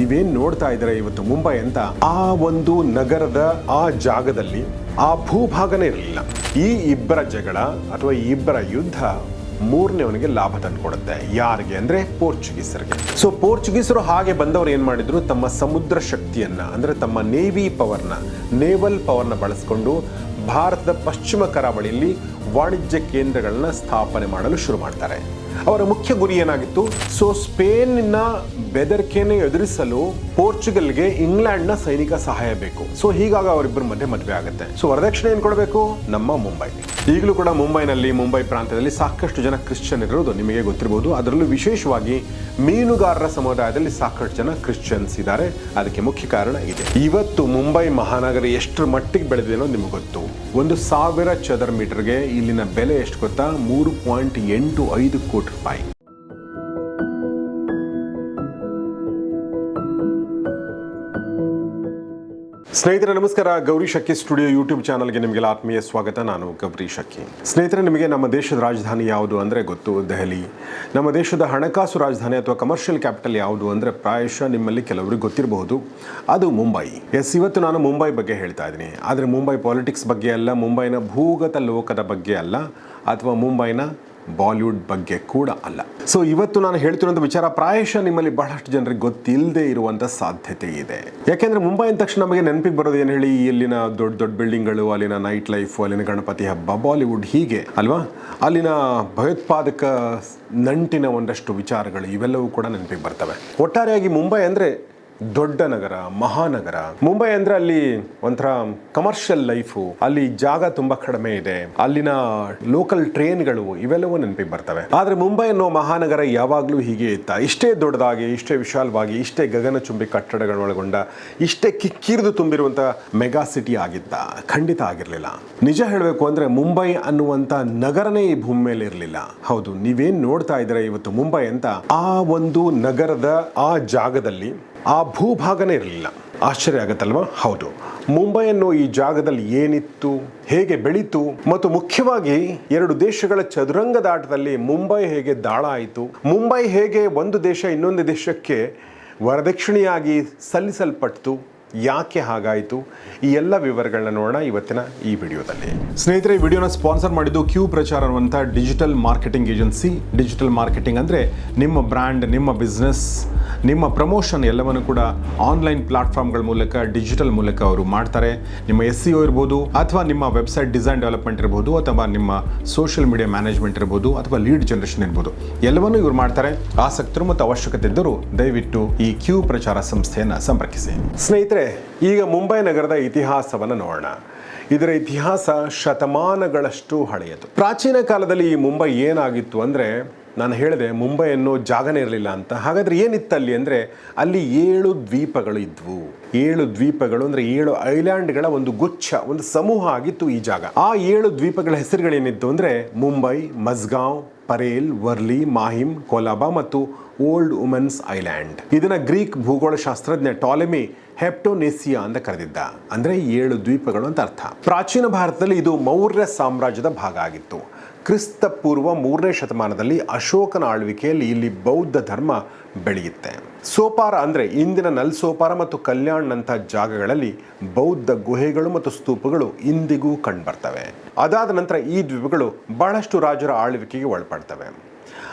ನೀವೇನ್ ನೋಡ್ತಾ ಇದ್ದೀರಾ ಇವತ್ತು ಮುಂಬೈ ಅಂತ? ಆ ಒಂದು ನಗರದ ಆ ಜಾಗದಲ್ಲಿ ಆ ಭೂಭಾಗನೇ ಇರಲಿಲ್ಲ. ಈ ಇಬ್ಬರ ಜಗಳ ಅಥವಾ ಈ ಇಬ್ಬರ ಯುದ್ಧ ಮೂರನೇವನಿಗೆ ಲಾಭ ತಂದುಕೊಡುತ್ತೆ. ಯಾರಿಗೆ ಅಂದ್ರೆ ಪೋರ್ಚುಗೀಸರಿಗೆ. ಸೊ ಪೋರ್ಚುಗೀಸರು ಹಾಗೆ ಬಂದವರು ಏನು ಮಾಡಿದ್ರು? ತಮ್ಮ ಸಮುದ್ರ ಶಕ್ತಿಯನ್ನ, ಅಂದ್ರೆ ತಮ್ಮ ನೇವಿ ಪವರ್ನ, ನೇವಲ್ ಪವರ್ನ ಬಳಸಿಕೊಂಡು ಭಾರತದ ಪಶ್ಚಿಮ ಕರಾವಳಿಯಲ್ಲಿ ವಾಣಿಜ್ಯ ಕೇಂದ್ರಗಳನ್ನ ಸ್ಥಾಪನೆ ಮಾಡಲು ಶುರು ಮಾಡ್ತಾರೆ. ಅವರ ಮುಖ್ಯ ಗುರಿ ಏನಾಗಿತ್ತು? ಸೊ ಸ್ಪೇನ್ನ ಬೆದರಿಕೆಯನ್ನು ಎದುರಿಸಲು ಪೋರ್ಚುಗಲ್ಗೆ ಇಂಗ್ಲೆಂಡ್ನ ಸೈನಿಕ ಸಹಾಯ ಬೇಕು. ಸೊ ಹೀಗಾಗಿ ಅವರಿಬ್ಬರ ಮಧ್ಯೆ ಮದುವೆ ಆಗುತ್ತೆ. ಸೊ ವರದಕ್ಷಿಣೆ ಏನ್ ಕೊಡಬೇಕು? ನಮ್ಮ ಮುಂಬೈ. ಈಗಲೂ ಕೂಡ ಮುಂಬೈನಲ್ಲಿ, ಮುಂಬೈ ಪ್ರಾಂತ್ಯದಲ್ಲಿ ಸಾಕಷ್ಟು ಜನ ಕ್ರಿಶ್ಚಿಯನ್ ಇರೋದು ನಿಮಗೆ ಗೊತ್ತಿರಬಹುದು ಅದರಲ್ಲೂ ವಿಶೇಷವಾಗಿ ಮೀನುಗಾರರ ಸಮುದಾಯದಲ್ಲಿ ಸಾಕಷ್ಟು ಜನ ಕ್ರಿಶ್ಚಿಯನ್ಸ್ ಇದ್ದಾರೆ. ಅದಕ್ಕೆ ಮುಖ್ಯ ಕಾರಣ ಇದೆ. ಇವತ್ತು ಮುಂಬೈ ಮಹಾನಗರ ಎಷ್ಟು ಮಟ್ಟಿಗೆ ಬೆಳೆದಿದೆ ಅನ್ನೋದು ನಿಮಗೆ ಗೊತ್ತು. ಒಂದು ಸಾವಿರ ಚದರ ಮೀಟರ್ಗೆ ಇಲ್ಲಿನ ಬೆಲೆ ಎಷ್ಟು ಗೊತ್ತಾ? ಮೂರು ಪಾಯಿಂಟ್ ಎಂಟು ಐದು ಕೋಟಿ ರೂಪಾಯಿ. ಸ್ನೇಹಿತರೆ, ನಮಸ್ಕಾರ. ಗೌರಿ ಶಕ್ಕಿ ಸ್ಟುಡಿಯೋ ಯೂಟ್ಯೂಬ್ ಚಾನಲ್ಗೆ ನಿಮಗೆಲ್ಲ ಆತ್ಮೀಯ ಸ್ವಾಗತ. ನಾನು ಗೌರಿ ಶಕ್ಕಿ ಸ್ನೇಹಿತರೆ, ನಿಮಗೆ ನಮ್ಮ ದೇಶದ ರಾಜಧಾನಿ ಯಾವುದು ಅಂದರೆ ಗೊತ್ತು? ದೆಹಲಿ. ನಮ್ಮ ದೇಶದ ಹಣಕಾಸು ರಾಜಧಾನಿ ಅಥವಾ ಕಮರ್ಷಿಯಲ್ ಕ್ಯಾಪಿಟಲ್ ಯಾವುದು ಅಂದರೆ ಪ್ರಾಯಶಃ ನಿಮ್ಮಲ್ಲಿ ಕೆಲವರಿಗೆ ಗೊತ್ತಿರಬಹುದು. ಅದು ಮುಂಬೈ. ಎಸ್, ಇವತ್ತು ನಾನು ಮುಂಬೈ ಬಗ್ಗೆ ಹೇಳ್ತಾ ಇದ್ದೀನಿ. ಆದರೆ ಮುಂಬೈ ಪಾಲಿಟಿಕ್ಸ್ ಬಗ್ಗೆ ಅಲ್ಲ, ಮುಂಬೈನ ಭೂಗತ ಲೋಕದ ಬಗ್ಗೆ ಅಲ್ಲ, ಅಥವಾ ಮುಂಬೈನ ಬಾಲಿವುಡ್ ಬಗ್ಗೆ ಕೂಡ ಅಲ್ಲ. ಸೊ ಇವತ್ತು ನಾನು ಹೇಳ್ತಿರುವಂಥ ವಿಚಾರ ಪ್ರಾಯಶಃ ನಿಮ್ಮಲ್ಲಿ ಬಹಳಷ್ಟು ಜನರಿಗೆ ಗೊತ್ತಿಲ್ಲದೆ ಇರುವಂಥ ಸಾಧ್ಯತೆ ಇದೆ. ಯಾಕೆಂದ್ರೆ ಮುಂಬೈ ಅಂದ ತಕ್ಷಣ ನಮಗೆ ನೆನಪಿಗೆ ಬರೋದು ಏನು ಹೇಳಿ ಇಲ್ಲಿನ ದೊಡ್ಡ ದೊಡ್ಡ ಬಿಲ್ಡಿಂಗ್ಗಳು, ಅಲ್ಲಿನ ನೈಟ್ ಲೈಫ್ ಅಲ್ಲಿನ ಗಣಪತಿ ಹಬ್ಬ, ಬಾಲಿವುಡ್ ಹೀಗೆ, ಅಲ್ವಾ? ಅಲ್ಲಿನ ಭಯೋತ್ಪಾದಕ ನಂಟಿನ ಒಂದಷ್ಟು ವಿಚಾರಗಳು ಇವೆಲ್ಲವೂ ಕೂಡ ನೆನಪಿಗೆ ಬರ್ತವೆ. ಒಟ್ಟಾರೆಯಾಗಿ ಮುಂಬೈ ಅಂದರೆ ದೊಡ್ಡ ನಗರ, ಮಹಾನಗರ. ಮುಂಬೈ ಅಂದ್ರೆ ಅಲ್ಲಿ ಒಂಥರ ಕಮರ್ಷಿಯಲ್ ಲೈಫು ಅಲ್ಲಿ ಜಾಗ ತುಂಬಾ ಕಡಿಮೆ ಇದೆ. ಅಲ್ಲಿನ ಲೋಕಲ್ ಟ್ರೈನ್ಗಳು ಇವೆಲ್ಲವೂ ನೆನಪಿಗೆ ಬರ್ತವೆ. ಆದ್ರೆ ಮುಂಬೈ ಅನ್ನೋ ಮಹಾನಗರ ಯಾವಾಗಲೂ ಹೀಗೆ ಇತ್ತ. ಇಷ್ಟೇ ದೊಡ್ಡದಾಗಿ, ಇಷ್ಟೇ ವಿಶಾಲವಾಗಿ, ಇಷ್ಟೇ ಗಗನಚುಂಬಿ ಕಟ್ಟಡಗಳೊಳಗೊಂಡ ಇಷ್ಟೇ ಕಿಕ್ಕಿರಿದು ತುಂಬಿರುವಂತ ಮೆಗಾ ಸಿಟಿ ಆಗಿದ್ದ ಖಂಡಿತ ಆಗಿರಲಿಲ್ಲ. ನಿಜ ಹೇಳಬೇಕು ಅಂದ್ರೆ ಮುಂಬೈ ಅನ್ನುವಂತ ನಗರನೇ ಈ ಭೂಮಿ ಮೇಲೆ ಇರಲಿಲ್ಲ. ಹೌದು, ನೀವೇನು ನೋಡ್ತಾ ಇದ್ದೀರಾ ಇವತ್ತು ಮುಂಬೈ ಅಂತ? ಆ ಒಂದು ನಗರದ, ಆ ಜಾಗದಲ್ಲಿ ಆ ಭೂಭಾಗನೇ ಇರಲಿಲ್ಲ. ಆಶ್ಚರ್ಯ ಆಗತ್ತಲ್ವಾ? ಹೌದು. ಮುಂಬೈ ಅನ್ನೋ ಈ ಜಾಗದಲ್ಲಿ ಏನಿತ್ತು, ಹೇಗೆ ಬೆಳೀತು ಮತ್ತು ಮುಖ್ಯವಾಗಿ ಎರಡು ದೇಶಗಳ ಚದುರಂಗದಾಟದಲ್ಲಿ ಮುಂಬೈ ಹೇಗೆ ದಾಳ ಆಯಿತು, ಮುಂಬೈ ಹೇಗೆ ಒಂದು ದೇಶ ಇನ್ನೊಂದು ದೇಶಕ್ಕೆ ವರದಕ್ಷಿಣೆಯಾಗಿ ಸಲ್ಲಿಸಲ್ಪಟ್ಟು ಯಾಕೆ ಹಾಗಾಯಿತು? ಈ ಎಲ್ಲ ವಿವರಗಳನ್ನ ನೋಡೋಣ ಇವತ್ತಿನ ಈ ವಿಡಿಯೋದಲ್ಲಿ. ಸ್ನೇಹಿತರೆ, ಈ ವಿಡಿಯೋನ ಸ್ಪಾನ್ಸರ್ ಮಾಡಿದ್ದು ಕ್ಯೂ ಪ್ರಚಾರ ಅನ್ನುವಂಥ digital marketing agency. Digital marketing ಅಂದರೆ ನಿಮ್ಮ ಬ್ರ್ಯಾಂಡ್, ನಿಮ್ಮ ಬಿಸ್ನೆಸ್ ನಿಮ್ಮ ಪ್ರಮೋಷನ್ ಎಲ್ಲವನ್ನು ಕೂಡ ಆನ್ಲೈನ್ ಪ್ಲಾಟ್ಫಾರ್ಮ್ಗಳ ಮೂಲಕ, ಡಿಜಿಟಲ್ ಮೂಲಕ ಅವರು ಮಾಡ್ತಾರೆ. ನಿಮ್ಮ ಎಸ್ ಸಿ ಇರ್ಬೋದು ಅಥವಾ ನಿಮ್ಮ ವೆಬ್ಸೈಟ್ ಡಿಸೈನ್ ಡೆವಲಪ್ಮೆಂಟ್ ಇರ್ಬೋದು ಅಥವಾ ನಿಮ್ಮ ಸೋಷಿಯಲ್ ಮೀಡಿಯಾ ಮ್ಯಾನೇಜ್ಮೆಂಟ್ ಇರ್ಬೋದು ಅಥವಾ ಲೀಡ್ ಜನರೇಷನ್ ಇರ್ಬೋದು. ಎಲ್ಲವನ್ನೂ ಇವರು ಮಾಡ್ತಾರೆ. ಆಸಕ್ತರು ಮತ್ತು ಅವಶ್ಯಕತೆ ಇದ್ದರೂ ದಯವಿಟ್ಟು ಈ ಕ್ಯೂ ಪ್ರಚಾರ ಸಂಸ್ಥೆಯನ್ನು ಸಂಪರ್ಕಿಸಿ. ಸ್ನೇಹಿತರೆ, ಈಗ ಮುಂಬೈ ನಗರದ ಇತಿಹಾಸವನ್ನು ನೋಡೋಣ. ಇದರ ಇತಿಹಾಸ ಶತಮಾನಗಳಷ್ಟು ಹಳೆಯದು. ಪ್ರಾಚೀನ ಕಾಲದಲ್ಲಿ ಈ ಮುಂಬೈ ಏನಾಗಿತ್ತು ಅಂದರೆ ನಾನು ಹೇಳಿದೆ ಮುಂಬೈ ಅನ್ನೋ ಜಾಗನೇ ಇರಲಿಲ್ಲ ಅಂತ. ಹಾಗಾದರೆ ಏನಿತ್ತು ಅಲ್ಲಿ ಅಂದರೆ ಅಲ್ಲಿ ಏಳು ದ್ವೀಪಗಳು ಇದ್ವು. ಏಳು ದ್ವೀಪಗಳು ಅಂದರೆ ಏಳು ಐಲ್ಯಾಂಡ್ಗಳ ಒಂದು ಗುಚ್ಛ, ಒಂದು ಸಮೂಹ ಆಗಿತ್ತು ಈ ಜಾಗ. ಆ ಏಳು ದ್ವೀಪಗಳ ಹೆಸರುಗಳೇನಿತ್ತು ಅಂದರೆ ಮುಂಬೈ, ಮಜ್ಗಾಂವ್, ಪರೇಲ್, ವರ್ಲಿ, ಮಾಹಿಮ್, ಕೋಲಾಬಾ ಮತ್ತು ಓಲ್ಡ್ ವುಮೆನ್ಸ್ ಐಲ್ಯಾಂಡ್. ಇದನ್ನ ಗ್ರೀಕ್ ಭೂಗೋಳಶಾಸ್ತ್ರಜ್ಞ ಟಾಲೆಮಿ ಹೆಪ್ಟೋನೇಸಿಯಾ ಅಂತ ಕರೆದಿದ್ದ. ಅಂದರೆ ಏಳು ದ್ವೀಪಗಳು ಅಂತ ಅರ್ಥ. ಪ್ರಾಚೀನ ಭಾರತದಲ್ಲಿ ಇದು ಮೌರ್ಯ ಸಾಮ್ರಾಜ್ಯದ ಭಾಗ ಆಗಿತ್ತು. ಕ್ರಿಸ್ತ ಪೂರ್ವ ಮೂರನೇ ಶತಮಾನದಲ್ಲಿ ಅಶೋಕನ ಆಳ್ವಿಕೆಯಲ್ಲಿ ಇಲ್ಲಿ ಬೌದ್ಧ ಧರ್ಮ ಬೆಳೆಯುತ್ತೆ. ಸೋಪಾರ ಅಂದರೆ ಇಂದಿನ ನಲ್ಸೋಪಾರ ಮತ್ತು ಕಲ್ಯಾಣ್ನಂಥ ಜಾಗಗಳಲ್ಲಿ ಬೌದ್ಧ ಗುಹೆಗಳು ಮತ್ತು ಸ್ತೂಪಗಳು ಇಂದಿಗೂ ಕಂಡುಬರ್ತವೆ. ಅದಾದ ನಂತರ ಈ ದ್ವೀಪಗಳು ಬಹಳಷ್ಟು ರಾಜರ ಆಳ್ವಿಕೆಗೆ ಒಳಪಡ್ತವೆ.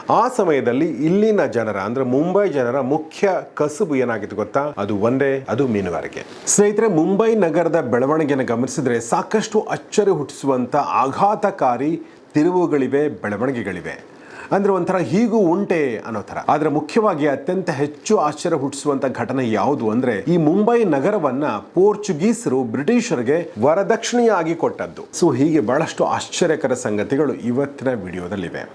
ಆ ಸಮಯದಲ್ಲಿ ಇಲ್ಲಿನ ಜನರ ಅಂದ್ರೆ ಮುಂಬೈ ಜನರ ಮುಖ್ಯ ಕಸುಬು ಏನಾಗಿತ್ತು ಗೊತ್ತಾ? ಅದು ಒಂದೇ, ಅದು ಮೀನುಗಾರಿಕೆ. ಸ್ನೇಹಿತರೆ, ಮುಂಬೈ ನಗರದ ಬೆಳವಣಿಗೆಯನ್ನು ಗಮನಿಸಿದರೆ ಸಾಕಷ್ಟು ಅಚ್ಚರಿ ಹುಟ್ಟಿಸುವಂತ ಆಘಾತಕಾರಿ ತಿರುವುಗಳಿವೆ, ಬೆಳವಣಿಗೆಗಳಿವೆ. ಅಂದರೆ ಒಂಥರ ಹೀಗೂ ಉಂಟೆ ಅನ್ನೋ ಥರ. ಆದರೆ ಮುಖ್ಯವಾಗಿ ಅತ್ಯಂತ ಹೆಚ್ಚು ಆಶ್ಚರ್ಯ ಹುಟ್ಟಿಸುವಂಥ ಘಟನೆ ಯಾವುದು ಅಂದರೆ ಈ ಮುಂಬೈ ನಗರವನ್ನ ಪೋರ್ಚುಗೀಸರು ಬ್ರಿಟಿಷರಿಗೆ ವರದಕ್ಷಿಣೆಯಾಗಿ ಕೊಟ್ಟದ್ದು. ಸೊ ಹೀಗೆ ಬಹಳಷ್ಟು ಆಶ್ಚರ್ಯಕರ ಸಂಗತಿಗಳು ಇವತ್ತಿನ ವಿಡಿಯೋದಲ್ಲಿವೆ.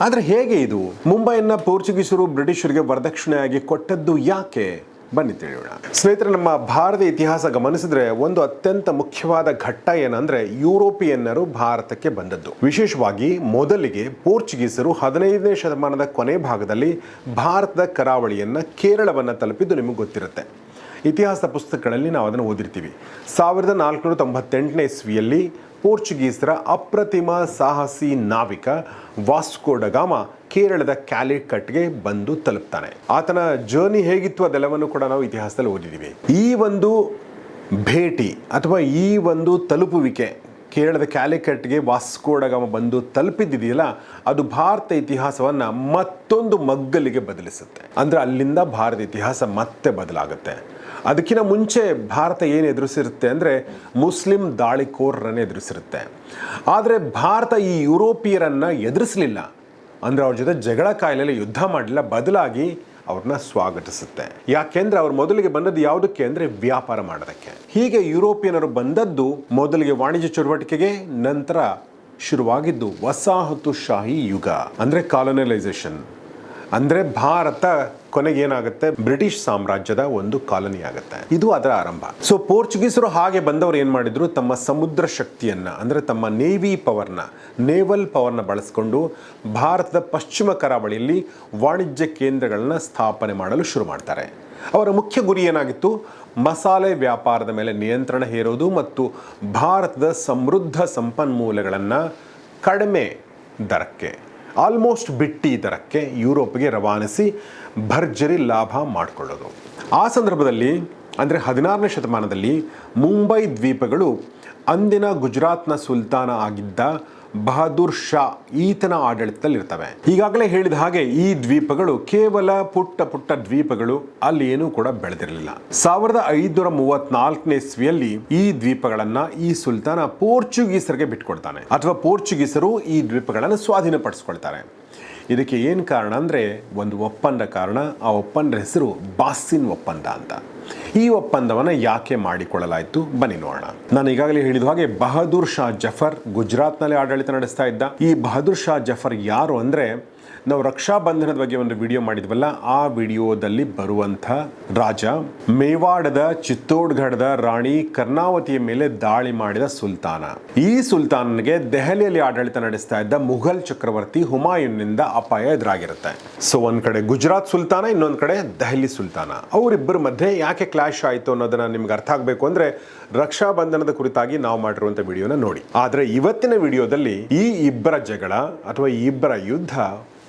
ಆದರೆ ಹೇಗೆ ಇದು? ಮುಂಬೈನ ಪೋರ್ಚುಗೀಸರು ಬ್ರಿಟಿಷರಿಗೆ ವರದಕ್ಷಿಣೆಯಾಗಿ ಕೊಟ್ಟದ್ದು ಯಾಕೆ? ಬನ್ನಿ ತಿಳಿಯೋಣ. ಸ್ನೇಹಿತರೆ, ನಮ್ಮ ಭಾರತ ಇತಿಹಾಸ ಗಮನಿಸಿದ್ರೆ ಒಂದು ಅತ್ಯಂತ ಮುಖ್ಯವಾದ ಘಟ್ಟ ಏನಂದ್ರೆ ಯುರೋಪಿಯನ್ನರು ಭಾರತಕ್ಕೆ ಬಂದದ್ದು. ವಿಶೇಷವಾಗಿ ಮೊದಲಿಗೆ ಪೋರ್ಚುಗೀಸರು ಹದಿನೈದನೇ ಶತಮಾನದ ಕೊನೆ ಭಾಗದಲ್ಲಿ ಭಾರತದ ಕರಾವಳಿಯನ್ನ ಕೇರಳವನ್ನ ತಲುಪಿದ್ದು ನಿಮಗೆ ಗೊತ್ತಿರುತ್ತೆ. ಇತಿಹಾಸ ಪುಸ್ತಕಗಳಲ್ಲಿ ನಾವು ಅದನ್ನು ಓದಿರ್ತೀವಿ. ಸಾವಿರದ ನಾಲ್ಕುನೂರ ತೊಂಬತ್ತೆಂಟನೇ ಇಸ್ವಿಯಲ್ಲಿ ಪೋರ್ಚುಗೀಸರ ಅಪ್ರತಿಮ ಸಾಹಸಿ ನಾವಿಕ ವಾಸ್ಕೋಡಗಾಮ ಕೇರಳದ ಕ್ಯಾಲಿಕಟ್ಗೆ ಬಂದು ತಲುಪ್ತಾನೆ. ಆತನ ಜರ್ನಿ ಹೇಗಿತ್ತು ಅದೆಲ್ಲವನ್ನು ಕೂಡ ನಾವು ಇತಿಹಾಸದಲ್ಲಿ ಓದಿದ್ದೀವಿ ಈ ಒಂದು ಭೇಟಿ ಅಥವಾ ಈ ಒಂದು ತಲುಪುವಿಕೆ ಕೇರಳದ ಕ್ಯಾಲಿಕಟ್ಗೆ ವಾಸ್ಕೋಡಗಾಮ ಬಂದು ತಲುಪಿದ್ದಿದೆಯಲ್ಲ, ಅದು ಭಾರತ ಇತಿಹಾಸವನ್ನು ಮತ್ತೊಂದು ಮಗ್ಗಲಿಗೆ ಬದಲಿಸುತ್ತೆ. ಅಂದರೆ ಅಲ್ಲಿಂದ ಭಾರತ ಇತಿಹಾಸ ಮತ್ತೆ ಬದಲಾಗುತ್ತೆ. ಅದಕ್ಕಿಂತ ಮುಂಚೆ ಭಾರತ ಏನು ಎದುರಿಸಿರುತ್ತೆ ಅಂದರೆ ಮುಸ್ಲಿಂ ದಾಳಿಕೋರರನ್ನು ಎದುರಿಸಿರುತ್ತೆ. ಆದರೆ ಭಾರತ ಈ ಯುರೋಪಿಯರನ್ನು ಎದುರಿಸಲಿಲ್ಲ. ಅಂದರೆ ಅವ್ರ ಜೊತೆ ಜಗಳ ಕಾಯಿಲೆಯಲ್ಲಿ ಯುದ್ಧ ಮಾಡಲಿಲ್ಲ, ಬದಲಾಗಿ ಅವ್ರನ್ನ ಸ್ವಾಗತಿಸುತ್ತೆ. ಯಾಕೆಂದ್ರೆ ಅವ್ರು ಮೊದಲಿಗೆ ಬಂದದ್ದು ಯಾವುದಕ್ಕೆ ಅಂದರೆ ವ್ಯಾಪಾರ ಮಾಡೋದಕ್ಕೆ. ಹೀಗೆ ಯುರೋಪಿಯನರು ಬಂದದ್ದು ಮೊದಲಿಗೆ ವಾಣಿಜ್ಯ ಚಟುವಟಿಕೆಗೆ, ನಂತರ ಶುರುವಾಗಿದ್ದು ವಸಾಹತುಶಾಹಿ ಯುಗ, ಅಂದರೆ ಕಾಲೋನಲೈಸೇಷನ್ ಅಂದರೆ ಭಾರತ ಕೊನೆಗೆ ಏನಾಗುತ್ತೆ? ಬ್ರಿಟಿಷ್ ಸಾಮ್ರಾಜ್ಯದ ಒಂದು ಕಾಲನಿ ಆಗುತ್ತೆ. ಇದು ಅದರ ಆರಂಭ. ಸೊ ಪೋರ್ಚುಗೀಸರು ಹಾಗೆ ಬಂದವರು ಏನು ಮಾಡಿದ್ರು? ತಮ್ಮ ಸಮುದ್ರ ಶಕ್ತಿಯನ್ನ, ಅಂದರೆ ತಮ್ಮ ನೇವಿ ಪವರ್ನ ನೇವಲ್ ಪವರ್ನ ಬಳಸಿಕೊಂಡು ಭಾರತದ ಪಶ್ಚಿಮ ಕರಾವಳಿಯಲ್ಲಿ ವಾಣಿಜ್ಯ ಕೇಂದ್ರಗಳನ್ನ ಸ್ಥಾಪನೆ ಮಾಡಲು ಶುರು ಮಾಡ್ತಾರೆ. ಅವರ ಮುಖ್ಯ ಗುರಿ ಏನಾಗಿತ್ತು? ಮಸಾಲೆ ವ್ಯಾಪಾರದ ಮೇಲೆ ನಿಯಂತ್ರಣ ಹೇರೋದು ಮತ್ತು ಭಾರತದ ಸಮೃದ್ಧ ಸಂಪನ್ಮೂಲಗಳನ್ನು ಕಡಿಮೆ ದರಕ್ಕೆ ಆಲ್ಮೋಸ್ಟ್ ಬಿಟ್ಟಿ ದರಕ್ಕೆ ಯುರೋಪ್ಗೆ ರವಾನಿಸಿ ಭರ್ಜರಿ ಲಾಭ ಮಾಡಿಕೊಳ್ಳೋದು. ಆ ಸಂದರ್ಭದಲ್ಲಿ, ಅಂದರೆ ಹದಿನಾರನೇ ಶತಮಾನದಲ್ಲಿ ಮುಂಬೈ ದ್ವೀಪಗಳು ಅಂದಿನ ಗುಜರಾತ್ನ ಸುಲ್ತಾನ ಆಗಿದ್ದ ಬಹದ್ದೂರ್ ಶಾ ಈತನ ಆಡಳಿತದಲ್ಲಿರ್ತವೆ. ಈಗಾಗಲೇ ಹೇಳಿದ ಹಾಗೆ ಈ ದ್ವೀಪಗಳು ಕೇವಲ ಪುಟ್ಟ ಪುಟ್ಟ ದ್ವೀಪಗಳು, ಅಲ್ಲಿ ಏನೂ ಕೂಡ ಬೆಳೆದಿರಲಿಲ್ಲ. ಸಾವಿರದ ಐದುನೂರ ಮೂವತ್ನಾಲ್ಕನೇ ಇಸ್ವಿಯಲ್ಲಿ ಈ ದ್ವೀಪಗಳನ್ನ ಈ ಸುಲ್ತಾನ ಪೋರ್ಚುಗೀಸರಿಗೆ ಬಿಟ್ಕೊಡ್ತಾನೆ ಅಥವಾ ಪೋರ್ಚುಗೀಸರು ಈ ದ್ವೀಪಗಳನ್ನು ಸ್ವಾಧೀನಪಡಿಸ್ಕೊಳ್ತಾರೆ. ಇದಕ್ಕೆ ಏನು ಕಾರಣ ಅಂದರೆ, ಒಂದು ಒಪ್ಪಂದ ಕಾರಣ, ಆ ಒಪ್ಪಂದ ಹೆಸರು ಬಾಸಿನ್ ಒಪ್ಪಂದ ಅಂತ. ಈ ಒಪ್ಪಂದವನ್ನು ಯಾಕೆ ಮಾಡಿಕೊಳ್ಳಲಾಯಿತು? ಬನ್ನಿ ನೋಡೋಣ. ನಾನು ಈಗಾಗಲೇ ಹೇಳಿದ ಹಾಗೆ ಬಹದ್ದೂರ್ ಶಾ ಜಫರ್ ಗುಜರಾತ್ನಲ್ಲಿ ಆಡಳಿತ ನಡೆಸ್ತಾ ಇದ್ದ. ಈ ಬಹದ್ದೂರ್ ಶಾ ಜಫರ್ ಯಾರು ಅಂದರೆ ನಾವು ರಕ್ಷಾ ಬಂಧನದ ಬಗ್ಗೆ ಒಂದು ವಿಡಿಯೋ ಮಾಡಿದ್ವಲ್ಲ, ಆ ವಿಡಿಯೋದಲ್ಲಿ ಬರುವಂಥ ರಾಜ ಮೇವಾಡದ ಚಿತ್ತೋಡ್ಗಢದ ರಾಣಿ ಕರ್ನಾವತಿಯ ಮೇಲೆ ದಾಳಿ ಮಾಡಿದ ಸುಲ್ತಾನ. ಈ ಸುಲ್ತಾನನಿಗೆ ದೆಹಲಿಯಲ್ಲಿ ಆಡಳಿತ ನಡೆಸ್ತಾ ಇದ್ದ ಮುಘಲ್ ಚಕ್ರವರ್ತಿ ಹುಮಾಯೂನ್ನಿಂದ ಅಪಾಯ ಎದುರಾಗಿರುತ್ತೆ. ಸೊ ಒಂದ್ ಕಡೆ ಗುಜರಾತ್ ಸುಲ್ತಾನ, ಇನ್ನೊಂದ್ ಕಡೆ ದೆಹಲಿ ಸುಲ್ತಾನ. ಅವರಿಬ್ಬರ ಮಧ್ಯೆ ಯಾಕೆ ಕ್ಲಾಶ್ ಆಯಿತು ಅನ್ನೋದನ್ನ ನಿಮ್ಗೆ ಅರ್ಥ ಆಗಬೇಕು ಅಂದ್ರೆ ರಕ್ಷಾ ಬಂಧನದ ಕುರಿತಾಗಿ ನಾವು ಮಾಡಿರುವಂತ ವಿಡಿಯೋನ ನೋಡಿ. ಆದ್ರೆ ಇವತ್ತಿನ ವಿಡಿಯೋದಲ್ಲಿ ಈ ಇಬ್ಬರ ಜಗಳ ಅಥವಾ ಈ ಇಬ್ಬರ ಯುದ್ಧ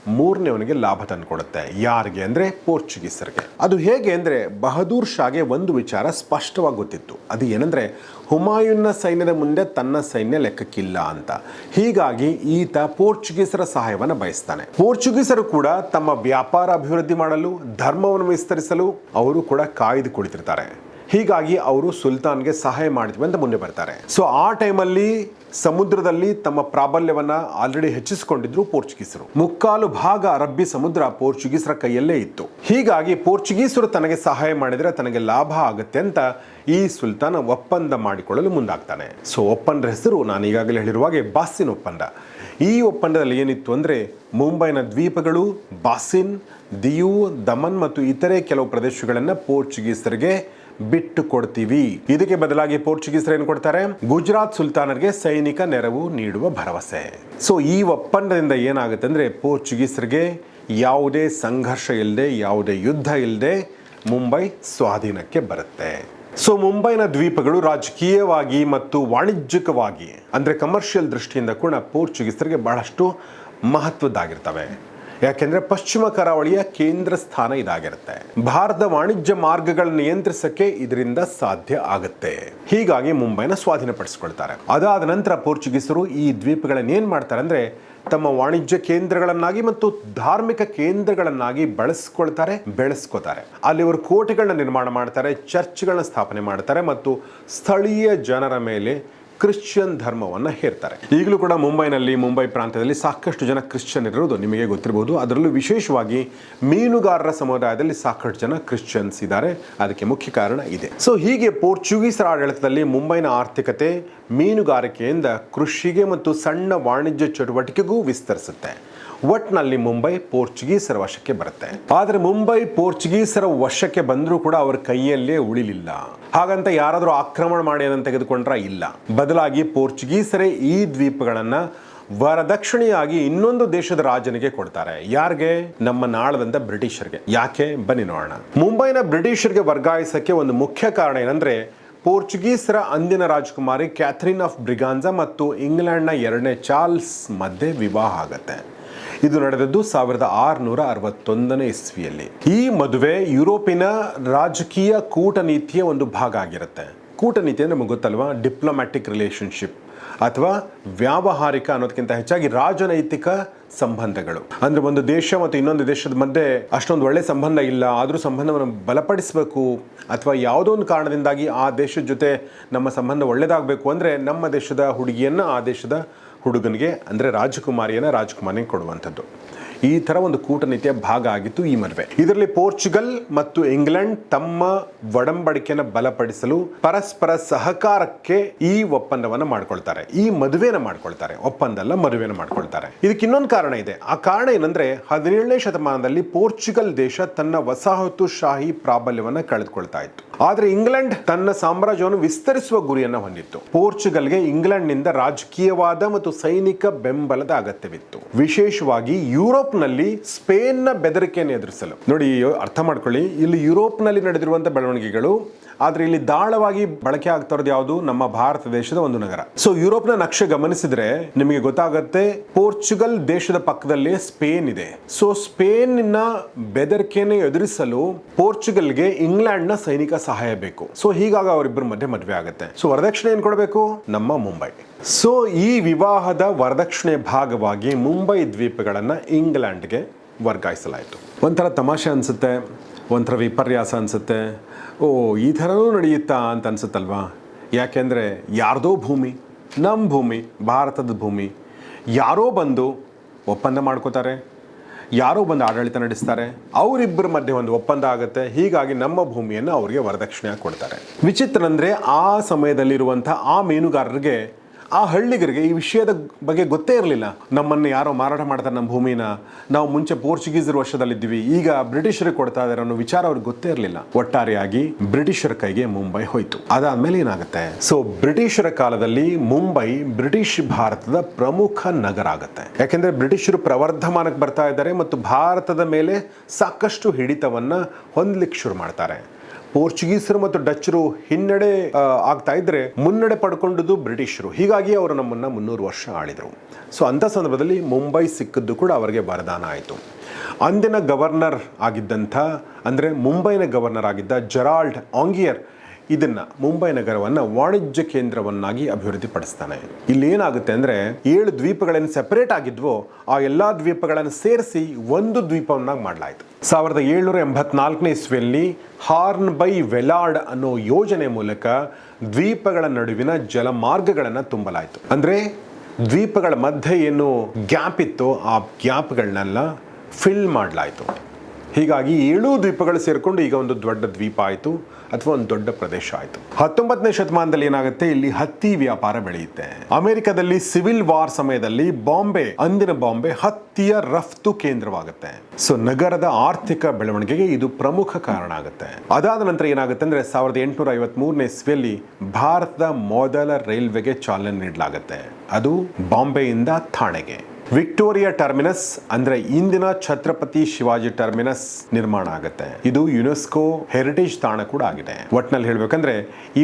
ಮೂರನೇವನಿಗೆ ಲಾಭ ತಂದುಕೊಡುತ್ತೆ. ಯಾರಿಗೆ ಅಂದರೆ ಪೋರ್ಚುಗೀಸರಿಗೆ. ಅದು ಹೇಗೆ ಅಂದರೆ ಬಹದೂರ್ ಶಾಗೆ ಒಂದು ವಿಚಾರ ಸ್ಪಷ್ಟವಾಗಿ ಗೊತ್ತಿತ್ತು. ಅದು ಏನಂದರೆ ಹುಮಾಯೂನ್ನ ಸೈನ್ಯದ ಮುಂದೆ ತನ್ನ ಸೈನ್ಯ ಲೆಕ್ಕಕ್ಕಿಲ್ಲ ಅಂತ. ಹೀಗಾಗಿ ಈತ ಪೋರ್ಚುಗೀಸರ ಸಹಾಯವನ್ನು ಬಯಸ್ತಾನೆ. ಪೋರ್ಚುಗೀಸರು ಕೂಡ ತಮ್ಮ ವ್ಯಾಪಾರ ಅಭಿವೃದ್ಧಿ ಮಾಡಲು, ಧರ್ಮವನ್ನು ವಿಸ್ತರಿಸಲು, ಅವರು ಕೂಡ ಕಾಯ್ದು ಕುಳಿತಿರ್ತಾರೆ. ಹೀಗಾಗಿ ಅವರು ಸುಲ್ತಾನ್ಗೆ ಸಹಾಯ ಮಾಡ್ತೀವಿ ಅಂತ ಮುಂದೆ ಬರ್ತಾರೆ. ಸೊ ಆ ಟೈಮಲ್ಲಿ ಸಮುದ್ರದಲ್ಲಿ ತಮ್ಮ ಪ್ರಾಬಲ್ಯವನ್ನು ಆಲ್ರೆಡಿ ಹೆಚ್ಚಿಸಿಕೊಂಡಿದ್ರು ಪೋರ್ಚುಗೀಸರು. ಮುಕ್ಕಾಲು ಭಾಗ ಅರಬ್ಬಿ ಸಮುದ್ರ ಪೋರ್ಚುಗೀಸರ ಕೈಯಲ್ಲೇ ಇತ್ತು. ಹೀಗಾಗಿ ಪೋರ್ಚುಗೀಸರು ತನಗೆ ಸಹಾಯ ಮಾಡಿದರೆ ತನಗೆ ಲಾಭ ಆಗುತ್ತೆ ಅಂತ ಈ ಸುಲ್ತಾನ ಒಪ್ಪಂದ ಮಾಡಿಕೊಳ್ಳಲು ಮುಂದಾಗ್ತಾನೆ. ಸೊ ಒಪ್ಪಂದರ ಹೆಸರು ನಾನು ಈಗಾಗಲೇ ಹೇಳಿರುವ ಹಾಗೆ ಬಾಸಿನ್ ಒಪ್ಪಂದ. ಈ ಒಪ್ಪಂದದಲ್ಲಿ ಏನಿತ್ತು ಅಂದರೆ ಮುಂಬೈನ ದ್ವೀಪಗಳು ಬಾಸಿನ್ ದಿಯು, ದಮನ್ ಮತ್ತು ಇತರೆ ಕೆಲವು ಪ್ರದೇಶಗಳನ್ನು ಪೋರ್ಚುಗೀಸರಿಗೆ ಬಿಟ್ಟು ಕೊಡ್ತೀವಿ. ಇದಕ್ಕೆ ಬದಲಾಗಿ ಪೋರ್ಚುಗೀಸರು ಏನು ಕೊಡ್ತಾರೆ? ಗುಜರಾತ್ ಸುಲ್ತಾನರಿಗೆ ಸೈನಿಕ ನೆರವು ನೀಡುವ ಭರವಸೆ. ಸೊ ಈ ಒಪ್ಪಂದದಿಂದ ಏನಾಗುತ್ತೆ ಅಂದ್ರೆ ಪೋರ್ಚುಗೀಸರಿಗೆ ಯಾವುದೇ ಸಂಘರ್ಷ ಇಲ್ಲದೆ ಯಾವುದೇ ಯುದ್ಧ ಇಲ್ಲದೆ ಮುಂಬೈ ಸ್ವಾಧೀನಕ್ಕೆ ಬರುತ್ತೆ. ಸೊ ಮುಂಬೈನ ದ್ವೀಪಗಳು ರಾಜಕೀಯವಾಗಿ ಮತ್ತು ವಾಣಿಜ್ಯಿಕವಾಗಿ, ಅಂದ್ರೆ ಕಮರ್ಷಿಯಲ್ ದೃಷ್ಟಿಯಿಂದ ಕೂಡ ಪೋರ್ಚುಗೀಸರಿಗೆ ಬಹಳಷ್ಟು ಮಹತ್ವದ್ದಾಗಿರ್ತವೆ. ಯಾಕೆಂದ್ರೆ ಪಶ್ಚಿಮ ಕರಾವಳಿಯ ಕೇಂದ್ರ ಸ್ಥಾನ ಇದಾಗಿರುತ್ತೆ. ಭಾರತದ ವಾಣಿಜ್ಯ ಮಾರ್ಗಗಳ ನಿಯಂತ್ರಿಸಕ್ಕೆ ಇದರಿಂದ ಸಾಧ್ಯ ಆಗುತ್ತೆ. ಹೀಗಾಗಿ ಮುಂಬೈನ ಸ್ವಾಧೀನಪಡಿಸಿಕೊಳ್ತಾರೆ. ಅದಾದ ನಂತರ ಪೋರ್ಚುಗೀಸರು ಈ ದ್ವೀಪಗಳನ್ನ ಏನ್ ಮಾಡ್ತಾರೆ ಅಂದ್ರೆ ತಮ್ಮ ವಾಣಿಜ್ಯ ಕೇಂದ್ರಗಳನ್ನಾಗಿ ಮತ್ತು ಧಾರ್ಮಿಕ ಕೇಂದ್ರಗಳನ್ನಾಗಿ ಬಳಸ್ಕೊಳ್ತಾರೆ, ಬೆಳೆಸ್ಕೋತಾರೆ. ಅಲ್ಲಿ ಅವರು ಕೋಟೆಗಳನ್ನ ನಿರ್ಮಾಣ ಮಾಡ್ತಾರೆ, ಚರ್ಚ್ಗಳನ್ನ ಸ್ಥಾಪನೆ ಮಾಡ್ತಾರೆ ಮತ್ತು ಸ್ಥಳೀಯ ಜನರ ಮೇಲೆ ಕ್ರಿಶ್ಚಿಯನ್ ಧರ್ಮವನ್ನು ಹೇರ್ತಾರೆ. ಈಗಲೂ ಕೂಡ ಮುಂಬೈನಲ್ಲಿ, ಮುಂಬೈ ಪ್ರಾಂತ್ಯದಲ್ಲಿ ಸಾಕಷ್ಟು ಜನ ಕ್ರಿಶ್ಚಿಯನ್ ಇರೋದು ನಿಮಗೆ ಗೊತ್ತಿರಬಹುದು ಅದರಲ್ಲೂ ವಿಶೇಷವಾಗಿ ಮೀನುಗಾರರ ಸಮುದಾಯದಲ್ಲಿ ಸಾಕಷ್ಟು ಜನ ಕ್ರಿಶ್ಚಿಯನ್ಸ್ ಇದ್ದಾರೆ. ಅದಕ್ಕೆ ಮುಖ್ಯ ಕಾರಣ ಇದೆ. ಸೊ ಹೀಗೆ ಪೋರ್ಚುಗೀಸರ ಆಡಳಿತದಲ್ಲಿ ಮುಂಬೈನ ಆರ್ಥಿಕತೆ ಮೀನುಗಾರಿಕೆಯಿಂದ ಕೃಷಿಗೆ ಮತ್ತು ಸಣ್ಣ ವಾಣಿಜ್ಯ ಚಟುವಟಿಕೆಗೂ ವಿಸ್ತರಿಸುತ್ತೆ. ಒಟ್ನಲ್ಲಿ ಮುಂಬೈ, ಪೋರ್ಚುಗೀಸರ ವಶಕ್ಕೆ ಬರುತ್ತೆ. ಆದರೆ ಮುಂಬೈ, ಪೋರ್ಚುಗೀಸರ ವಶಕ್ಕೆ ಬಂದರೂ ಕೂಡ ಅವರ ಕೈಯಲ್ಲೇ ಉಳಿಲಿಲ್ಲ. ಹಾಗಂತ ಯಾರಾದರೂ ಆಕ್ರಮಣ ಮಾಡಿ ಅದನ್ನು ತೆಗೆದುಕೊಂಡ್ರ ಇಲ್ಲ. ಬದಲಾಗಿ ಪೋರ್ಚುಗೀಸರೇ ಈ ದ್ವೀಪಗಳನ್ನು ವರದಕ್ಷಿಣೆಯಾಗಿ ಇನ್ನೊಂದು ದೇಶದ ರಾಜನಿಗೆ ಕೊಡ್ತಾರೆ. ಯಾರಿಗೆ? ನಮ್ಮ ನಾಳದಂತ ಬ್ರಿಟಿಷರಿಗೆ. ಯಾಕೆ? ಬನ್ನಿ ನೋಡೋಣ. ಮುಂಬೈನ ಬ್ರಿಟಿಷರಿಗೆ ವರ್ಗಾಯಿಸಕ್ಕೆ ಒಂದು ಮುಖ್ಯ ಕಾರಣ ಏನಂದ್ರೆ, ಪೋರ್ಚುಗೀಸರ ಅಂದಿನ ರಾಜಕುಮಾರಿ ಕ್ಯಾಥರಿನ್ ಆಫ್ ಬ್ರಿಗಾನ್ಜಾ ಮತ್ತು ಇಂಗ್ಲೆಂಡ್ನ ಎರಡನೇ ಚಾರ್ಲ್ಸ್ ಮಧ್ಯೆ ವಿವಾಹ ಆಗತ್ತೆ. ಇದು ನಡೆದದ್ದು ಸಾವಿರದ ಆರುನೂರ ಅರವತ್ತೊಂದನೇ ಇಸ್ವಿಯಲ್ಲಿ. ಈ ಮದುವೆ ಯುರೋಪಿನ ರಾಜಕೀಯ ಕೂಟನೀತಿಯ ಒಂದು ಭಾಗ ಆಗಿರುತ್ತೆ. ಕೂಟನೀತಿ ಅಂದರೆ ನಮಗೆ ಗೊತ್ತಲ್ವಾ? ಡಿಪ್ಲೊಮ್ಯಾಟಿಕ್ ರಿಲೇಷನ್ಶಿಪ್ ಅಥವಾ ವ್ಯಾವಹಾರಿಕ ಅನ್ನೋದಕ್ಕಿಂತ ಹೆಚ್ಚಾಗಿ ರಾಜನೈತಿಕ ಸಂಬಂಧಗಳು. ಅಂದರೆ ಒಂದು ದೇಶ ಮತ್ತು ಇನ್ನೊಂದು ದೇಶದ ಮಧ್ಯೆ ಅಷ್ಟೊಂದು ಒಳ್ಳೆಯ ಸಂಬಂಧ ಇಲ್ಲ, ಆದರೂ ಸಂಬಂಧವನ್ನು ಬಲಪಡಿಸಬೇಕು ಅಥವಾ ಯಾವುದೋ ಒಂದು ಕಾರಣದಿಂದಾಗಿ ಆ ದೇಶದ ಜೊತೆ ನಮ್ಮ ಸಂಬಂಧ ಒಳ್ಳೆಯದಾಗಬೇಕು ಅಂದರೆ ನಮ್ಮ ದೇಶದ ಹುಡುಗಿಯನ್ನು ಆ ದೇಶದ ಹುಡುಗನಿಗೆ, ಅಂದರೆ ರಾಜಕುಮಾರಿಯನ್ನು ರಾಜಕುಮಾರಿಗೆ ಕೊಡುವಂಥದ್ದು. ಈ ಥರ ಒಂದು ಕೂಟನೀತಿಯ ಭಾಗ ಆಗಿತ್ತು ಈ ಮದುವೆ. ಇದರಲ್ಲಿ ಪೋರ್ಚುಗಲ್ ಮತ್ತು ಇಂಗ್ಲೆಂಡ್ ತಮ್ಮ ಒಡಂಬಡಿಕೆಯನ್ನು ಬಲಪಡಿಸಲು ಪರಸ್ಪರ ಸಹಕಾರಕ್ಕೆ ಈ ಒಪ್ಪಂದವನ್ನು ಮಾಡ್ಕೊಳ್ತಾರೆ. ಈ ಮದುವೆನ ಮಾಡ್ಕೊಳ್ತಾರೆ. ಒಪ್ಪಂದ ಅಲ್ಲ ಮದುವೆನ ಮಾಡ್ಕೊಳ್ತಾರೆ. ಇದಕ್ಕೆ ಇನ್ನೊಂದು ಕಾರಣ ಇದೆ. ಆ ಕಾರಣ ಏನಂದ್ರೆ, ಹದಿನೇಳನೇ ಶತಮಾನದಲ್ಲಿ ಪೋರ್ಚುಗಲ್ ದೇಶ ತನ್ನ ವಸಾಹತುಶಾಹಿ ಪ್ರಾಬಲ್ಯವನ್ನು ಕಳೆದುಕೊಳ್ತಾ ಇತ್ತು. ಆದರೆ ಇಂಗ್ಲೆಂಡ್ ತನ್ನ ಸಾಮ್ರಾಜ್ಯವನ್ನು ವಿಸ್ತರಿಸುವ ಗುರಿಯನ್ನು ಹೊಂದಿತ್ತು. ಪೋರ್ಚುಗಲ್ಗೆ ಇಂಗ್ಲೆಂಡ್ನಿಂದ ರಾಜಕೀಯವಾದ ಮತ್ತು ಸೈನಿಕ ಬೆಂಬಲದ ಅಗತ್ಯವಿತ್ತು. ವಿಶೇಷವಾಗಿ ಯುರೋಪ್ನಲ್ಲಿ ಸ್ಪೇನ್ನ ಬೆದರಿಕೆಯನ್ನು ಎದುರಿಸಲು. ನೋಡಿ, ಅರ್ಥ ಮಾಡ್ಕೊಳ್ಳಿ. ಇಲ್ಲಿ ಯುರೋಪ್ನಲ್ಲಿ ನಡೆದಿರುವಂತಹ ಬೆಳವಣಿಗೆಗಳು ಆದ್ರೆ ಇಲ್ಲಿ ದಾಳವಾಗಿ ಬಳಕೆ ಆಗ್ತಾ ಇರೋದು ಯಾವುದು? ನಮ್ಮ ಭಾರತ ದೇಶದ ಒಂದು ನಗರ. ಸೊ ಯುರೋಪ್ನ ನಕ್ಷೆ ಗಮನಿಸಿದ್ರೆ ನಿಮಗೆ ಗೊತ್ತಾಗುತ್ತೆ ಪೋರ್ಚುಗಲ್ ದೇಶದ ಪಕ್ಕದಲ್ಲಿ ಸ್ಪೇನ್ ಇದೆ. ಸೊ ಸ್ಪೇನ್ನ ಬೆದರಿಕೆಯನ್ನು ಎದುರಿಸಲು ಪೋರ್ಚುಗಲ್ಗೆ ಇಂಗ್ಲೆಂಡ್ನ ಸೈನಿಕ ಸಹಾಯ ಬೇಕು. ಸೊ ಹೀಗಾಗಿ ಅವರಿಬ್ಬರ ಮಧ್ಯೆ ಮದುವೆ ಆಗುತ್ತೆ. ಸೊ ವರದಕ್ಷಿಣೆ ಏನ್ ಕೊಡಬೇಕು? ನಮ್ಮ ಮುಂಬೈ. ಸೊ ಈ ವಿವಾಹದ ವರದಕ್ಷಿಣೆ ಭಾಗವಾಗಿ ಮುಂಬೈ ದ್ವೀಪಗಳನ್ನು ಇಂಗ್ಲೆಂಡ್ಗೆ ವರ್ಗಾಯಿಸಲಾಯಿತು. ಒಂಥರ ತಮಾಷೆ ಅನಿಸುತ್ತೆ, ಒಂಥರ ವಿಪರ್ಯಾಸ ಅನಿಸುತ್ತೆ ಓ, ಈ ಥರನೂ ನಡೆಯುತ್ತಾ ಅಂತ ಅನ್ಸುತ್ತಲ್ವಾ? ಯಾಕೆಂದರೆ ಯಾರ್ದೋ ಭೂಮಿ ನಮ್ಮ ಭೂಮಿ, ಭಾರತದ ಭೂಮಿ, ಯಾರೋ ಬಂದು ಒಪ್ಪಂದ ಮಾಡ್ಕೋತಾರೆ, ಯಾರೋ ಬಂದು ಆಡಳಿತ ನಡೆಸ್ತಾರೆ, ಅವರಿಬ್ಬರ ಮಧ್ಯೆ ಒಂದು ಒಪ್ಪಂದ ಆಗುತ್ತೆ, ಹೀಗಾಗಿ ನಮ್ಮ ಭೂಮಿಯನ್ನು ಅವರಿಗೆ ವರದಕ್ಷಿಣೆ ಕೊಡ್ತಾರೆ. ವಿಚಿತ್ರ ಅಂದರೆ ಆ ಸಮಯದಲ್ಲಿರುವಂಥ ಆ ಮೀನುಗಾರರಿಗೆ ಆ ಹಳ್ಳಿಗರಿಗೆ ಈ ವಿಷಯದ ಬಗ್ಗೆ ಗೊತ್ತೇ ಇರಲಿಲ್ಲ. ನಮ್ಮನ್ನು ಯಾರೋ ಮಾರಾಟ ಮಾಡ್ತಾರೆ ನಮ್ಮ ಭೂಮಿನ. ನಾವು ಮುಂಚೆ ಪೋರ್ಚುಗೀಸರ ವರ್ಷದಲ್ಲಿದ್ದೀವಿ ಈಗ ಬ್ರಿಟಿಷರಿಗೆ ಕೊಡ್ತಾ ಇದ್ದಾರೆ ಅನ್ನೋ ವಿಚಾರ ಅವ್ರಿಗೆ ಗೊತ್ತೇ ಇರಲಿಲ್ಲ. ಒಟ್ಟಾರೆಯಾಗಿ ಬ್ರಿಟಿಷರ ಕೈಗೆ ಮುಂಬೈ ಹೋಯಿತು. ಅದಾದ್ಮೇಲೆ ಏನಾಗುತ್ತೆ? ಸೊ ಬ್ರಿಟಿಷರ ಕಾಲದಲ್ಲಿ ಮುಂಬೈ ಬ್ರಿಟಿಷ್ ಭಾರತದ ಪ್ರಮುಖ ನಗರ ಆಗುತ್ತೆ. ಯಾಕೆಂದ್ರೆ ಬ್ರಿಟಿಷರು ಪ್ರವರ್ಧಮಾನಕ್ಕೆ ಬರ್ತಾ ಇದ್ದಾರೆ ಮತ್ತು ಭಾರತದ ಮೇಲೆ ಸಾಕಷ್ಟು ಹಿಡಿತವನ್ನ ಹೊಂದಲಿಕ್ಕೆ ಶುರು ಮಾಡ್ತಾರೆ. ಪೋರ್ಚುಗೀಸರು ಮತ್ತು ಡಚ್ಚರು ಹಿನ್ನಡೆ ಆಗ್ತಾ ಇದ್ರೆ ಮುನ್ನಡೆ ಪಡ್ಕೊಂಡದ್ದು ಬ್ರಿಟಿಷರು. ಹೀಗಾಗಿ ಅವರು ನಮ್ಮನ್ನ ಮುನ್ನೂರು ವರ್ಷ ಆಳಿದರು. ಸೊ ಅಂಥ ಸಂದರ್ಭದಲ್ಲಿ ಮುಂಬೈ ಸಿಕ್ಕದ್ದು ಕೂಡ ಅವರಿಗೆ ವರದಾನ ಆಯಿತು. ಅಂದಿನ ಗವರ್ನರ್ ಆಗಿದ್ದಂಥ, ಅಂದರೆ ಮುಂಬೈನ ಗವರ್ನರ್ ಆಗಿದ್ದ ಜೆರಾಲ್ಡ್ ಆಂಗಿಯರ್ ಇದನ್ನ ಮುಂಬೈ ನಗರವನ್ನ ವಾಣಿಜ್ಯ ಕೇಂದ್ರವನ್ನಾಗಿ ಅಭಿವೃದ್ಧಿಪಡಿಸ್ತಾನೆ. ಇಲ್ಲಿ ಏನಾಗುತ್ತೆ ಅಂದ್ರೆ ಏಳು ದ್ವೀಪಗಳೇನು ಸೆಪರೇಟ್ ಆಗಿದ್ವೋ ಆ ಎಲ್ಲಾ ದ್ವೀಪಗಳನ್ನು ಸೇರಿಸಿ ಒಂದು ದ್ವೀಪವನ್ನಾಗಿ ಮಾಡಲಾಯಿತು. ಸಾವಿರದ ಏಳ್ನೂರ ಎಂಬತ್ನಾಲ್ಕನೇ ಇಸ್ವಿಯಲ್ಲಿ ಹಾರ್ನ್ ಬೈ ವೆಲಾರ್ಡ್ ಅನ್ನೋ ಯೋಜನೆ ಮೂಲಕ ದ್ವೀಪಗಳ ನಡುವಿನ ಜಲಮಾರ್ಗಗಳನ್ನು ತುಂಬಲಾಯಿತು. ಅಂದ್ರೆ ದ್ವೀಪಗಳ ಮಧ್ಯೆ ಏನು ಗ್ಯಾಪ್ ಇತ್ತು ಆ ಗ್ಯಾಪ್ಗಳನ್ನೆಲ್ಲ ಫಿಲ್ ಮಾಡಲಾಯಿತು. ಹೀಗಾಗಿ ಏಳು ದ್ವೀಪಗಳು ಸೇರಿಕೊಂಡು ಈಗ ಒಂದು ದೊಡ್ಡ ದ್ವೀಪ ಆಯಿತು ಅಥವಾ ಒಂದು ದೊಡ್ಡ ಪ್ರದೇಶ ಆಯಿತು. ಹತ್ತೊಂಬತ್ತನೇ ಶತಮಾನದಲ್ಲಿ ಏನಾಗುತ್ತೆ? ಇಲ್ಲಿ ಹತ್ತಿ ವ್ಯಾಪಾರ ಬೆಳೆಯುತ್ತೆ. ಅಮೆರಿಕದಲ್ಲಿ ಸಿವಿಲ್ ವಾರ್ ಸಮಯದಲ್ಲಿ ಬಾಂಬೆ, ಅಂದಿನ ಬಾಂಬೆ ಹತ್ತಿಯ ರಫ್ತು ಕೇಂದ್ರವಾಗುತ್ತೆ. ಸೊ ನಗರದ ಆರ್ಥಿಕ ಬೆಳವಣಿಗೆಗೆ ಇದು ಪ್ರಮುಖ ಕಾರಣ ಆಗುತ್ತೆ. ಅದಾದ ನಂತರ ಏನಾಗುತ್ತೆ ಅಂದ್ರೆ ಸಾವಿರದ ಎಂಟುನೂರ ಐವತ್ತ್ ಮೂರನೇ ಇಸ್ವಿಯಲ್ಲಿ ಭಾರತದ ಮೊದಲ ರೈಲ್ವೆಗೆ ಚಾಲನೆ ನೀಡಲಾಗುತ್ತೆ. ಅದು ಬಾಂಬೆಯಿಂದ ಥಾಣೆಗೆ ವಿಕ್ಟೋರಿಯಾ ಟರ್ಮಿನಸ್ ಅಂದ್ರೆ ಇಂದಿನ ಛತ್ರಪತಿ ಶಿವಾಜಿ ಟರ್ಮಿನಸ್ ನಿರ್ಮಾಣ ಆಗುತ್ತೆ. ಇದು ಯುನೆಸ್ಕೋ ಹೆರಿಟೇಜ್ ತಾಣ ಕೂಡ ಆಗಿದೆ. ಒಟ್ನಲ್ಲಿ ಹೇಳ್ಬೇಕಂದ್ರೆ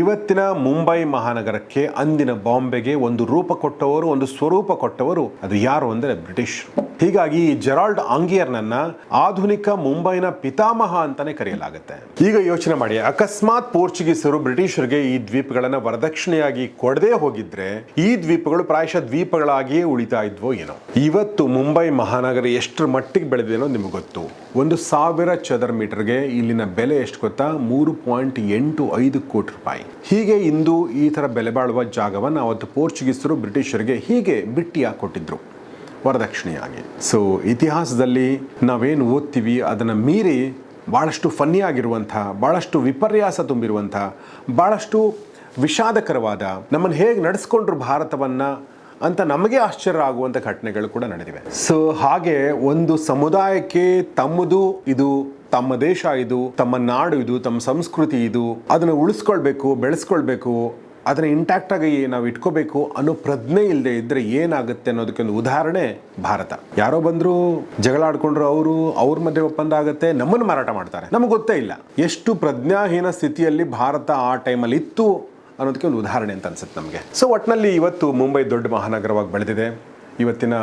ಇವತ್ತಿನ ಮುಂಬೈ ಮಹಾನಗರಕ್ಕೆ ಅಂದಿನ ಬಾಂಬೆಗೆ ಒಂದು ರೂಪ ಕೊಟ್ಟವರು, ಒಂದು ಸ್ವರೂಪ ಕೊಟ್ಟವರು ಅದು ಯಾರು ಅಂದ್ರೆ ಬ್ರಿಟಿಷ್ ಹೀಗಾಗಿ ಈ ಜೆರಾಲ್ಡ್ ಆಂಗಿಯರ್ನನ್ನ ಆಧುನಿಕ ಮುಂಬೈನ ಪಿತಾಮಹ ಅಂತಾನೆ ಕರೆಯಲಾಗುತ್ತೆ. ಈಗ ಯೋಚನೆ ಮಾಡಿ, ಅಕಸ್ಮಾತ್ ಪೋರ್ಚುಗೀಸರು ಬ್ರಿಟಿಷರಿಗೆ ಈ ದ್ವೀಪಗಳನ್ನ ವರದಕ್ಷಿಣೆಯಾಗಿ ಕೊಡದೇ ಹೋಗಿದ್ರೆ ಈ ದ್ವೀಪಗಳು ಪ್ರಾಯಶಃ ದ್ವೀಪಗಳಾಗಿಯೇ ಉಳಿತಾ ಇದ್ವೋ ಏನೋ. ಇವತ್ತು ಮುಂಬೈ ಮಹಾನಗರ ಎಷ್ಟರ ಮಟ್ಟಿಗೆ ಬೆಳೆದಿದೆ ನಿಮಗೆ ಗೊತ್ತು. ಒಂದು ಸಾವಿರ ಚದರ ಮೀಟರ್ಗೆ ಇಲ್ಲಿನ ಬೆಲೆ ಎಷ್ಟು ಗೊತ್ತಾ? ಮೂರು ಪಾಯಿಂಟ್ ಎಂಟು ಐದು ಕೋಟಿ ರೂಪಾಯಿ. ಹೀಗೆ ಇಂದು ಈ ತರ ಬೆಲೆ ಬಾಳುವ ಜಾಗವನ್ನು ಅವತ್ತು ಪೋರ್ಚುಗೀಸರು ಬ್ರಿಟಿಷರಿಗೆ ಹೀಗೆ ಬಿಟ್ಟಿಯಾಗಿ ಕೊಟ್ಟಿದ್ರು ವರದಕ್ಷಿಣೆಯಾಗಿ. ಸೊ ಇತಿಹಾಸದಲ್ಲಿ ನಾವೇನು ಓದ್ತೀವಿ, ಅದನ್ನು ಮೀರಿ ಭಾಳಷ್ಟು ಫನ್ನಿಯಾಗಿರುವಂಥ ಭಾಳಷ್ಟು ವಿಪರ್ಯಾಸ ತುಂಬಿರುವಂಥ ಭಾಳಷ್ಟು ವಿಷಾದಕರವಾದ, ನಮ್ಮನ್ನು ಹೇಗೆ ನಡೆಸ್ಕೊಂಡ್ರು ಭಾರತವನ್ನು ಅಂತ ನಮಗೆ ಆಶ್ಚರ್ಯ ಆಗುವಂಥ ಘಟನೆಗಳು ಕೂಡ ನಡೆದಿವೆ. ಸೊ ಹಾಗೆ ಒಂದು ಸಮುದಾಯಕ್ಕೆ ತಮ್ಮದು ಇದು, ತಮ್ಮ ದೇಶ ಇದು, ತಮ್ಮ ನಾಡು ಇದು, ತಮ್ಮ ಸಂಸ್ಕೃತಿ ಇದು, ಅದನ್ನು ಉಳಿಸ್ಕೊಳ್ಬೇಕು, ಬೆಳೆಸ್ಕೊಳ್ಬೇಕು ಅದನ್ನು ಇಂಟ್ಯಾಕ್ಟಾಗಿ ನಾವು ಇಟ್ಕೋಬೇಕು ಅನ್ನೋ ಪ್ರಜ್ಞೆ ಇಲ್ಲದೆ ಇದ್ದರೆ ಏನಾಗುತ್ತೆ ಅನ್ನೋದಕ್ಕೆ ಒಂದು ಉದಾಹರಣೆ ಭಾರತ. ಯಾರೋ ಬಂದರೂ ಜಗಳ ಆಡ್ಕೊಂಡ್ರು ಅವರು, ಅವ್ರ ಮಧ್ಯೆ ಒಪ್ಪಂದ ಆಗುತ್ತೆ, ನಮ್ಮನ್ನು ಮಾರಾಟ ಮಾಡ್ತಾರೆ. ನಮಗೆ ಗೊತ್ತೇ ಇಲ್ಲ. ಎಷ್ಟು ಪ್ರಜ್ಞಾಹೀನ ಸ್ಥಿತಿಯಲ್ಲಿ ಭಾರತ ಆ ಟೈಮಲ್ಲಿ ಇತ್ತು ಅನ್ನೋದಕ್ಕೆ ಒಂದು ಉದಾಹರಣೆ ಅಂತ ಅನ್ಸುತ್ತೆ ನಮಗೆ. ಸೊ ಒಟ್ಟಿನಲ್ಲಿ ಇವತ್ತು ಮುಂಬೈ ದೊಡ್ಡ ಮಹಾನಗರವಾಗಿ ಬೆಳೆದಿದೆ. ಇವತ್ತಿನ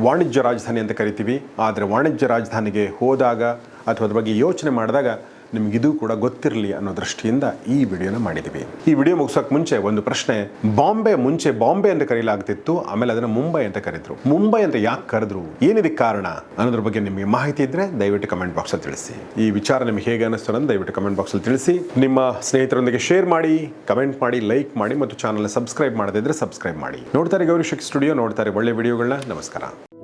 ವಾಣಿಜ್ಯ ರಾಜಧಾನಿ ಅಂತ ಕರಿತೀವಿ. ಆದರೆ ವಾಣಿಜ್ಯ ರಾಜಧಾನಿಗೆ ಹೋದಾಗ ಅಥವಾ ಅದ್ರ ಬಗ್ಗೆ ಯೋಚನೆ ಮಾಡಿದಾಗ ನಿಮಗಿದು ಕೂಡ ಗೊತ್ತಿರಲಿ ಅನ್ನೋ ದೃಷ್ಟಿಯಿಂದ ಈ ವಿಡಿಯೋನ ಮಾಡಿದ್ದೀವಿ. ಈ ವಿಡಿಯೋ ಮುಗಿಸೋಕೆ ಮುಂಚೆ ಒಂದು ಪ್ರಶ್ನೆ, ಬಾಂಬೆ ಮುಂಚೆ ಬಾಂಬೆ ಅಂತ ಕರೆಯಲಾಗ್ತಿತ್ತು ಆಮೇಲೆ ಅದನ್ನು ಮುಂಬೈ ಅಂತ ಕರೆದ್ರು. ಮುಂಬೈ ಅಂತ ಯಾಕೆ ಕರೆದ್ರು? ಏನಿದಕ್ಕೆ ಕಾರಣ ಅನ್ನೋದ್ರ ಬಗ್ಗೆ ನಿಮಗೆ ಮಾಹಿತಿ ಇದ್ರೆ ದಯವಿಟ್ಟು ಕಮೆಂಟ್ ಬಾಕ್ಸಲ್ಲಿ ತಿಳಿಸಿ. ಈ ವಿಚಾರ ನಿಮಗೆ ಹೇಗೆ ಅನ್ನಿಸ್ತು ದಯವಿಟ್ಟು ಕಮೆಂಟ್ ಬಾಕ್ಸಲ್ಲಿ ತಿಳಿಸಿ. ನಿಮ್ಮ ಸ್ನೇಹಿತರೊಂದಿಗೆ ಶೇರ್ ಮಾಡಿ, ಕಮೆಂಟ್ ಮಾಡಿ, ಲೈಕ್ ಮಾಡಿ ಮತ್ತು ಚಾನಲ್ ಸಬ್ಸ್ಕ್ರೈಬ್ ಮಾಡದಿದ್ರೆ ಸಬ್ಸ್ಕ್ರೈಬ್ ಮಾಡಿ. ನೋಡ್ತಾರೆ ಗೌರಿ ಸ್ಟುಡಿಯೋ, ನೋಡ್ತಾರೆ ಒಳ್ಳೆ ವಿಡಿಯೋಗಳನ್ನ. ನಮಸ್ಕಾರ.